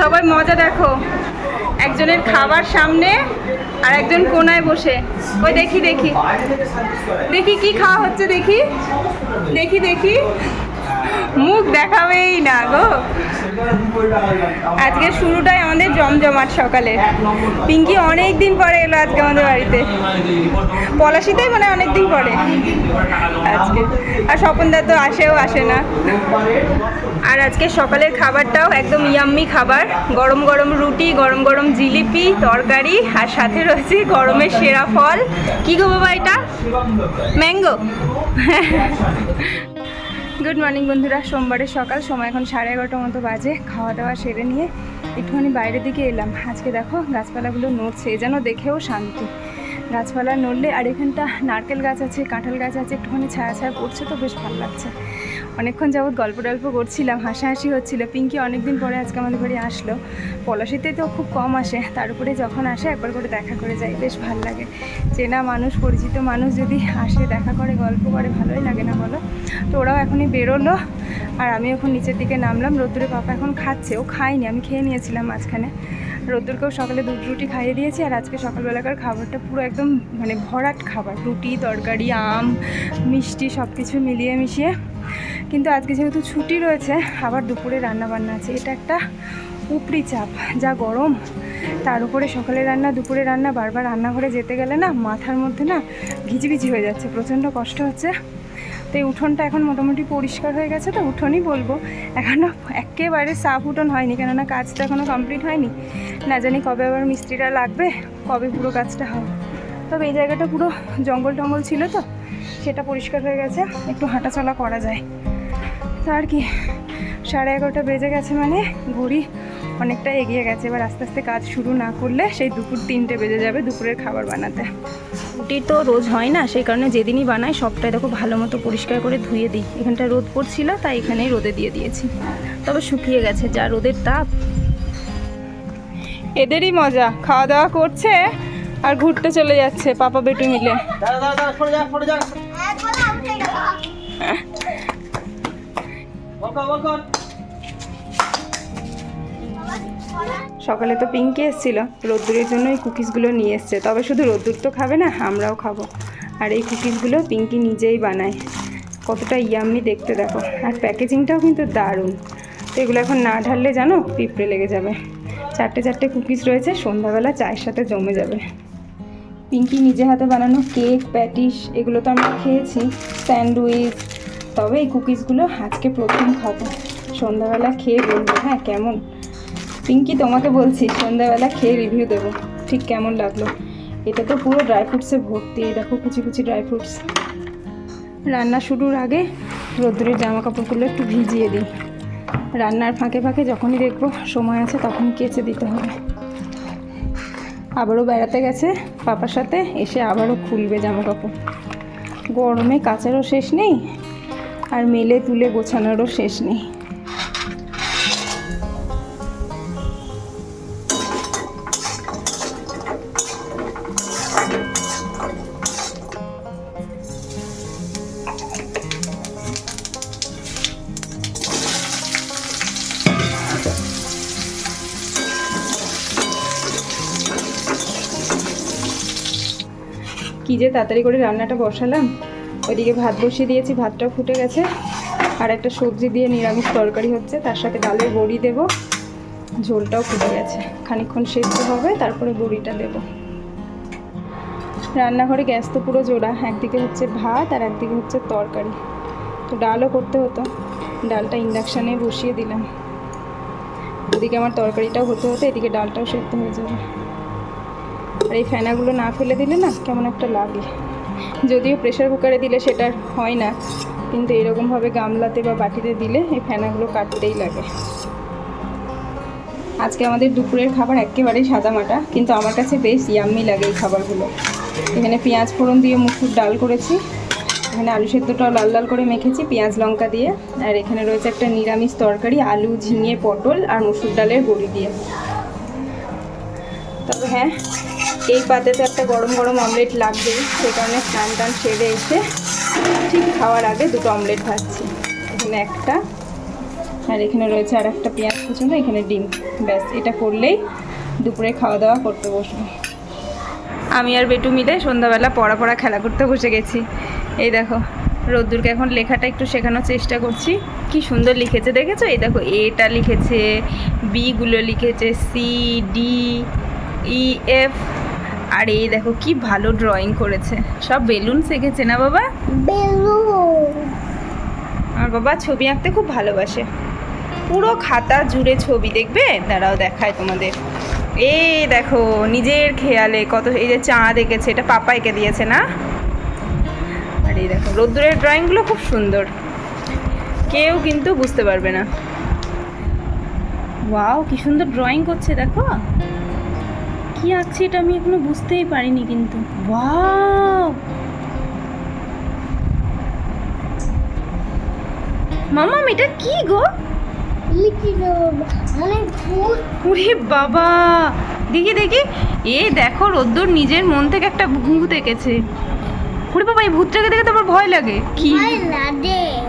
সবাই মজা দেখো। একজনের খাবার সামনে আর একজন কোনায় বসে। ওই দেখি দেখি। দেখি কি খাওয়া হচ্ছে, দেখি। দেখি দেখি। মুখ দেখাবেই না গো। আজকে শুরুটাই আমাদের জমজমাট সকালে পিঙ্কি অনেক দিন পরে এলো আজকে আমাদের বাড়িতে। পলাশিতেই মানে অনেক দিন পরে আজকে। আর স্বপনদা তো আসেও আসে না। আর আজকে সকালের খাবারটাও একদম ইয়াম্মি খাবার। গরম গরম রুটি, গরম গরম জিলিপি, তরকারি, আর সাথে রয়েছে গরমের সেরা ফল। কি গো বাবা এটা? ম্যাঙ্গো। গুড মর্নিং বন্ধুরা। সোমবারের সকাল, সময় এখন সাড়ে এগারোটার মতো বাজে। খাওয়া দাওয়া সেরে নিয়ে একটুখানি বাইরের দিকে এলাম। আজকে দেখো, গাছপালাগুলো নড়ছে যেন দেখেও শান্তি। গাছপালা নড়লে আর এখানটা নারকেল গাছ আছে, কাঁঠাল গাছ আছে, একটুখানি ছায়া ছায়া পড়ছে তো বেশ ভালো লাগছে। অনেকক্ষণ যাবৎ গল্প টল্প করছিলাম, হাসাহাসি হচ্ছিল। পিঙ্কি অনেকদিন পরে আজকে আমাদের বাড়ি আসলো। পলাশিতে তো খুব কম আসে, তার উপরে যখন আসে একবার করে দেখা করে যায় বেশ ভালো লাগে। চেনা মানুষ, পরিচিত মানুষ যদি আসে, দেখা করে, গল্প করে, ভালোই লাগে না বলো? তো ওরাও এখনই বেরোলো, আর আমি এখন নিচের দিকে নামলাম। রোদ্দুরে পাপা এখন খাচ্ছে, ও খায়নি, আমি খেয়ে নিয়েছিলাম মাঝখানে। রোদ্দুরকেও সকালে দুধ রুটি খাইয়ে দিয়েছি, আর আজকে সকালবেলাকার খাবারটা পুরো একদম মানে ভরাট খাবার। রুটি, তরকারি, আম, মিষ্টি সব কিছু মিলিয়ে মিশিয়ে কিন্তু আজকে যেহেতু ছুটি রয়েছে, আবার দুপুরে রান্না বান্না আছে। এটা একটা উপরি চাপ, যা গরম। তার উপরে সকালে রান্না, দুপুরে রান্না, বারবার রান্নাঘরে যেতে গেলে না মাথার মধ্যে না ঘিচিবিচি হয়ে যাচ্ছে, প্রচণ্ড কষ্ট হচ্ছে। তো এই উঠোনটা এখন মোটামুটি পরিষ্কার হয়ে গেছে, তো উঠোনই বলব। এখনও একেবারে সাফ উঠোন হয়নি, কেননা কাজ তো এখনও কমপ্লিট হয়নি। না জানি কবে আবার মিস্ত্রিরা লাগবে, কবে পুরো কাজটা হবে। তবে এই জায়গাটা পুরো জঙ্গল টঙ্গল ছিল তো। সেটা পরিষ্কার হয়ে গেছে একটু হাঁটাচলা করা যায়। তো আর কি সাড়ে এগারোটা বেজে গেছে মানে ঘড়ি অনেকটা এগিয়ে গেছে এবার আস্তে আস্তে কাজ শুরু না করলে সেই দুপুর তিনটে বেজে যাবে দুপুরের খাবার বানাতে। রুটি তো রোজ হয় না সেই কারণে যেদিনই বানাই সবটাই দেখো ভালো মতো পরিষ্কার করে ধুয়ে দিই। এখানটা রোদ পড়ছিল তাই এখানেই রোদে দিয়ে দিয়েছি। তবে শুকিয়ে গেছে যা রোদের তাপ। এদেরই মজা খাওয়া দাওয়া করছে আর ঘুরতে চলে যাচ্ছে পাপা বেটু মিলে। সকালে তো পিঙ্কি এসেছিল। রোদ্দুরের জন্য এই কুকিজগুলো নিয়ে এসছে। তবে শুধু রোদ্দুর তো খাবে না, আমরাও খাব। আর এই কুকিজগুলো পিঙ্কি নিজেই বানায়। কতটা ইয়াম্মি দেখতে দেখো। আর প্যাকেজিংটাও কিন্তু দারুণ। তো এগুলো এখন না ঢাললে জানো পিঁপড়ে লেগে যাবে। চারটে চারটে কুকিজ রয়েছে, সন্ধ্যাবেলা চায়ের সাথে জমে যাবে। পিঙ্কি নিজে হাতে বানানো কেক, প্যাটিস, এগুলো তো আমরা খেয়েছি। স্যান্ডউইচ, তবে এই কুকিজগুলো আজকে প্রথম খাব। সন্ধ্যাবেলা খেয়ে বলব হ্যাঁ কেমন? পিঙ্কি তোমাকে বলছি, সন্ধ্যাবেলা খেয়ে রিভিউ দেবো। ঠিক কেমন লাগল? এটা তো পুরো ড্রাই ফ্রুটসে ভর্তি দেখো কুচি কুচি ড্রাই ফ্রুটস রান্না শুরুর আগে রোদ্দুরের জামা কাপড়গুলো একটু ভিজিয়ে দিই। রান্নার ফাঁকে ফাঁকে যখনই দেখব সময় আছে তখনই কেচে দিতে হবে। আবারও বেড়াতে গেছে। পাপার সাথে এসে আবারও খুলবে জামা কাপড় গরমে কাচারও শেষ নেই, আর মেলে তুলে গোছানোরও শেষ নেই। কি যে তাড়াতাড়ি করে রান্নাটা বসালাম, ওইদিকে ভাত বসিয়ে দিয়েছি, ভাতটা ফুটে গেছে। আর একটা সবজি দিয়ে নিরামিষ তরকারি হচ্ছে, তার সাথে ডালের বড়ি দেব। ঝোলটাও ফুটে গেছে। খানিকক্ষণ সেদ্ধ হবে, তারপরে বড়িটা দেব। রান্নাঘরে গ্যাস তো পুরো জোড়া, একদিকে হচ্ছে ভাত আর একদিকে হচ্ছে তরকারি। তো ডালও করতে হতো, ডালটা ইন্ডাকশানে বসিয়ে দিলাম। ওদিকে আমার তরকারিটাও হতে হতে এদিকে ডালটাও সেদ্ধ হয়ে যাবে। আর এই ফেনাগুলো না ফেলে দিলে না কেমন একটা লাগে। যদিও প্রেশার কুকারে দিলে সেটা হয় না, কিন্তু এরকমভাবে গামলাতে বা বাটিতে দিলে এই ফেনাগুলো কাটতেই লাগে। আজকে আমাদের দুপুরের খাবার একেবারেই সাদামাটা, কিন্তু আমার কাছে বেশ ইয়াম্মি লাগে এই খাবারগুলো। এখানে পেঁয়াজ ফোড়ন দিয়ে মুসুর ডাল করেছি, এখানে আলু সেদ্ধটাও লাল লাল করে মেখেছি, পেঁয়াজ লঙ্কা দিয়ে, আর এখানে রয়েছে একটা নিরামিষ তরকারি, আলু, ঝিঙে, পটল আর মুসুর ডালের বড়ি দিয়ে। তবে হ্যাঁ এই পাতে তো একটা গরম গরম অমলেট লাগবেই সে কারণে স্নান টান সেরে এসে ঠিক খাওয়ার আগে দুটো অমলেট ভাজছি। এখানে একটা, আর এখানে রয়েছে আর একটা পেঁয়াজ কুচুনো, এখানে ডিম। ব্যাস, এটা করলেই দুপুরে খাওয়া দাওয়া করতে বসবো। আমি আর বেটু মিলে সন্ধ্যাবেলা পড়া পড়া খেলা করতে বসে গেছি। এই দেখো, রোদ্দুরকে এখন লেখাটা একটু শেখানোর চেষ্টা করছি। কি সুন্দর লিখেছে, দেখেছ? এই দেখো এটা লিখেছে বিগুলো লিখেছে, সি, ডি ই এফ আর এই দেখো কি ভালো ড্রয়িং করেছে। সব বেলুন শিখেছে না বাবা? আর বাবা ছবি আঁকতে খুব ভালোবাসে। পুরো খাতা জুড়ে ছবি দেখবে? দাঁড়াও দেখায় তোমাদের। এই দেখো নিজের খেয়ালে কত এই যে চাঁদ এঁকেছে এটা পাপা এঁকে দিয়েছে না? আর এই দেখো রোদ্দুরের ড্রয়িংগুলো খুব সুন্দর। কেউ কিন্তু বুঝতে পারবে না। ওয়াও কি সুন্দর ড্রয়িং করছে দেখো। কি আঁকছে এটা আমি এখনও বুঝতেই পারিনি কিন্তু। ওয়াও! মামাম এটা কি গো? ওরে বাবা! দেখি দেখি। এ দেখো রোদ্দুর নিজের মন থেকে একটা ভূত এঁকেছে। ওরে বাবা এই ভূতটাকে দেখে তো আমার ভয় লাগে। কি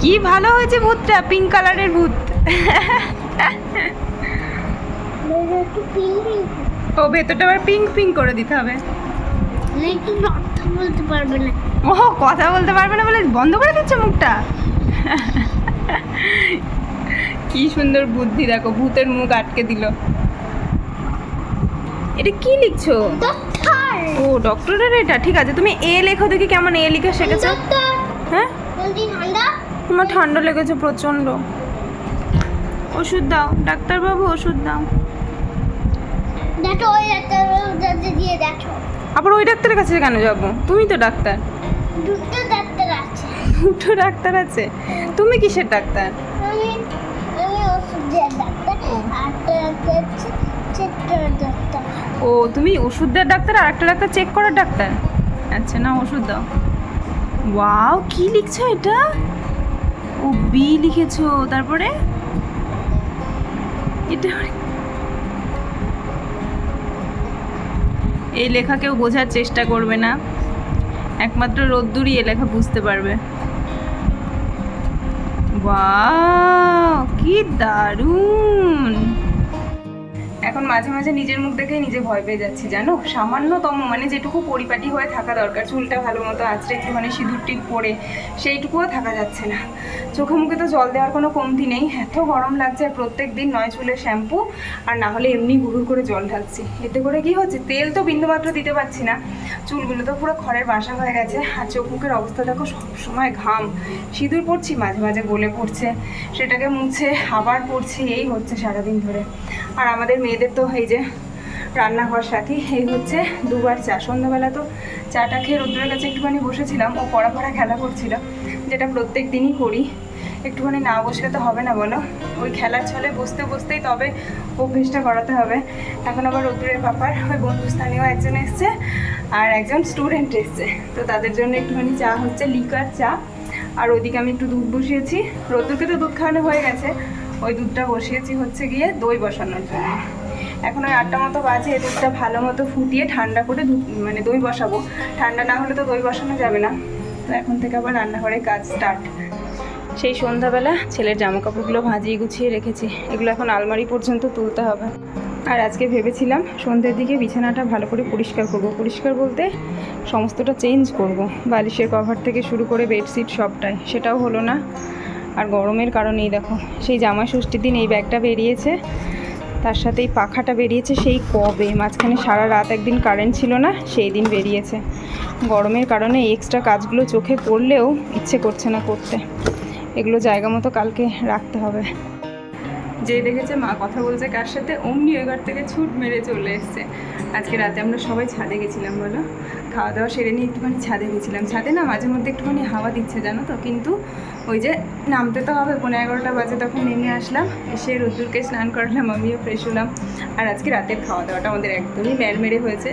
কি ভালো হয়েছে ভূতটা? পিঙ্ক কালারের ভূত। পিঙ্ক ও ভেতরটা আবার পিঙ্ক পিঙ্ক করে দিতে হবে। কথা বলতে পারবে না। ও কথা বলতে পারবে না বলে বন্ধ করে দিচ্ছে মুখটা? কি সুন্দর বুদ্ধি দেখো ভূতের মুখ আটকে দিল। এটা কি লিখছো? ও ডক্টরের এটা? ঠিক আছে তুমি এ লেখো দেখি কেমন এ লিখে শিখেছো হ্যাঁ? তোমার ঠান্ডা লেগেছে প্রচণ্ড। ওষুধ দাও ডাক্তারবাবু ওষুধ দাও। দেখো ওই দাঁতে দিয়ে দেখো। আবার ওই ডাক্তারের কাছে কেন যাব? তুমি তো ডাক্তার। দুটো ডাক্তার আছে। দুটো ডাক্তার আছে? তুমি কিসের ডাক্তার? আমি আমি ডাক্তার আটটা ডাক্তার ডাক্তার। ও তুমি ওষুধ দেওয়ার ডাক্তার আর একটা ডাক্তার চেক করার ডাক্তার? আচ্ছা না ওষুধ দাও। ওয়াও কি লিখছো এটা? ও বি লিখেছো তারপরে? এটা এই লেখা কেউ বোঝার চেষ্টা করবে না। একমাত্র রোদ্দুরই এ লেখা বুঝতে পারবে। বা কি দারুণ! এখন মাঝে মাঝে নিজের মুখ দেখেই নিজে ভয় পেয়ে যাচ্ছি, জানো? সামান্যতম মানে যেটুকু পরিপাটি হয়ে থাকা দরকার, চুলটা ভালো মতো আঁচড়ে একটুখানি সিঁদুর টিপ পরে সেইটুকুও থাকা যাচ্ছে না। চোখে মুখে তো জল দেওয়ার কোনো কমতি নেই, এত গরম লাগছে আর প্রত্যেক দিন নয় চুলের শ্যাম্পু, আর না হলে এমনি গুরুর করে জল ঢালছি। এতে করে কি হচ্ছে, তেল তো বিন্দুমাত্র দিতে পারছি না, চুলগুলো তো পুরো খড়ের বাসা হয়ে গেছে, আর চোখ মুখের অবস্থা দেখো সবসময় ঘাম। সিঁদুর পড়ছি মাঝে মাঝে গলে পড়ছে, সেটাকে মুছে আবার পড়ছি এই হচ্ছে সারাদিন ধরে। আর আমাদের মেয়েদের তো এই যে রান্নাঘর সাথী এই হচ্ছে দুবার চা। সন্ধ্যাবেলা তো চাটা খেয়ে রোদ্রের কাছে একটুখানি বসেছিলাম, ও পড়া পড়া খেলা করছিল, যেটা প্রত্যেক দিনই করি। একটুখানি না বসলে তো হবে না বলো? ওই খেলার ছলে বসতে বসতেই তবে অভ্যেসটা করাতে হবে। এখন আবার রোদ্রের পাপার ওই বন্ধুস্থানীয় একজন এসছে আর একজন স্টুডেন্ট এসছে। তো তাদের জন্য একটুখানি চা হচ্ছে লিকার চা। আর ওইদিকে আমি একটু দুধ বসিয়েছি। রোদ্দুরকে তো দুধ খাওয়ানো হয়ে গেছে। ওই দুধটা বসিয়েছি হচ্ছে গিয়ে দই বসানোর জন্য। এখন ওই আটটা মতো বাজে, দুধটা ভালো মতো ফুটিয়ে ঠান্ডা করে মানে দই বসাবো। ঠান্ডা না হলে তো দই বসানো যাবে না। তো এখন থেকে আবার রান্নাঘরে কাজ স্টার্ট সেই সন্ধ্যাবেলা ছেলের জামা কাপড়গুলো ভাজিয়ে গুছিয়ে রেখেছি। এগুলো এখন আলমারি পর্যন্ত তুলতে হবে। আর আজকে ভেবেছিলাম সন্ধ্যের দিকে বিছানাটা ভালো করে পরিষ্কার করব। পরিষ্কার বলতে সমস্তটা চেঞ্জ করব। বালিশের কভার থেকে শুরু করে বেডশিট সবটাই। সেটাও হলো না। আর গরমের কারণেই দেখো, সেই জামা ষষ্ঠীর দিন এই ব্যাগটা বেরিয়েছে। তার সাথে এই পাখাটা বেরিয়েছে, সেই কবে? মাঝখানে সারা রাত একদিন কারেন্ট ছিল না, সেই দিন বেরিয়েছে। গরমের কারণে এক্সট্রা কাজগুলো চোখে পড়লেও ইচ্ছে করছে না করতে। এগুলো জায়গা মতো কালকে রাখতে হবে। যে দেখেছে মা কথা বলছে কার সাথে অমনি ওই ঘর থেকে ছুট মেরে চলে এসছে। আজকে রাতে আমরা সবাই ছাদে গেছিলাম বলো? খাওয়া দাওয়া সেরে নিয়ে একটুখানি ছাদে গেছিলাম। ছাদে না মাঝে মধ্যে একটুখানি হাওয়া দিচ্ছে জানো তো? কিন্তু ওই যে নামতে তো হবে পনেরো এগারোটা বাজে তখন নেমে আসলাম। এসে রোদ্দুরকে স্নান করালাম আমিও ফ্রেশ হলাম। আর আজকে রাতের খাওয়া দাওয়াটা আমাদের একদমই ম্যারমেরে হয়েছে।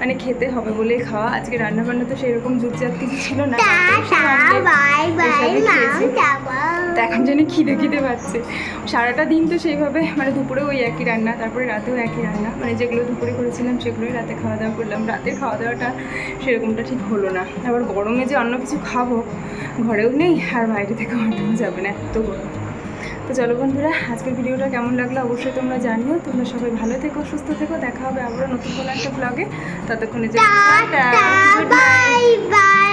মানে খেতে হবে বলেই খাওয়া। আজকে রান্না বান্না তো সেরকম জুটজাত কিছু ছিল না। এখন যেন খিদে খিদে পাচ্ছে। সারাটা দিন তো সেইভাবে মানে দুপুরে ওই একই রান্না তারপরে রাতেও একই রান্না। মানে যেগুলো দুপুরে করেছিলাম সেগুলোই রাতে খাওয়া দাওয়া করলাম। রাতের খাওয়া দাওয়াটা সেরকমটা ঠিক হলো না। আবার গরমে যে অন্য কিছু খাব ঘরেও নেই আর বাইরে থেকে অর্ডারও যাবে না এত গরম। তো চলো বন্ধুরা আজকের ভিডিওটা কেমন লাগল অবশ্যই তোমরা জানিও। তোমরা সবাই ভালো থেকো সুস্থ থেকো। দেখা হবে আবারও নতুন কোনো একটা ব্লগে ততক্ষণে যে বাই বাই